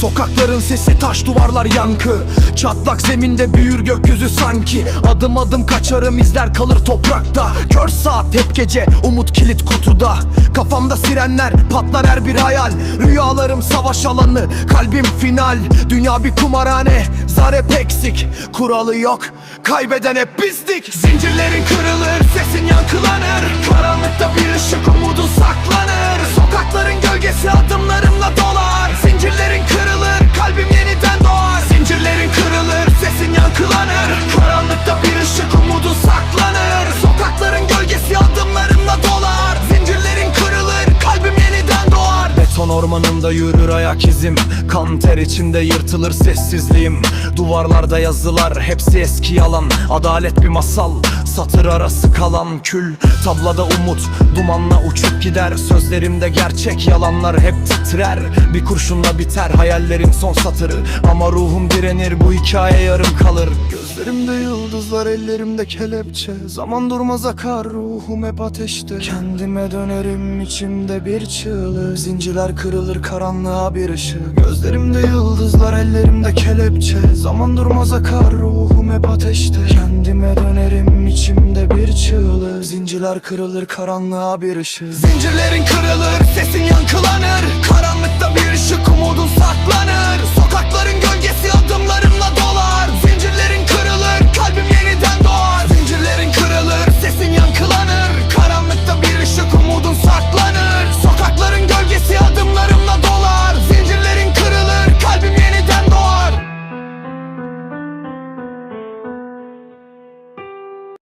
Sokakların sesi taş duvarlar yankı. Çatlak zeminde büyür gökyüzü sanki. Adım adım kaçarım izler kalır toprakta. Kör saat hep gece umut kilit kutuda. Kafamda sirenler patlar her bir hayal. Rüyalarım savaş alanı kalbim final. Dünya bir kumarhane zar hep eksik. Kuralı yok kaybeden hep bizdik. Zincirlerin kırılır sesin yankılanır. Karanlıkta bir ışık umudu ormanında yürür ayak izim. Kan ter içinde yırtılır sessizliğim. Duvarlarda yazılar hepsi eski yalan. Adalet bir masal Satır arası kalan kül. Tablada umut dumanla uçup gider. Sözlerimde gerçek yalanlar hep titrer. Bir kurşunla biter hayallerin son satırı. Ama ruhum direnir bu hikaye yarım kalır Gözlerimde yıldızlar ellerimde kelepçe. Zaman durmaz akar ruhum hep ateşte. Kendime dönerim içimde bir çığlık. Zincirler kırılır karanlığa bir ışık. Gözlerimde yıldızlar ellerimde kelepçe. Zaman durmaz akar ruhum hep ateşte. Kendime dönerim içimde bir çığlık. Zincirler kırılır karanlığa bir ışık. Zincirlerin kırılır sesin yankılanır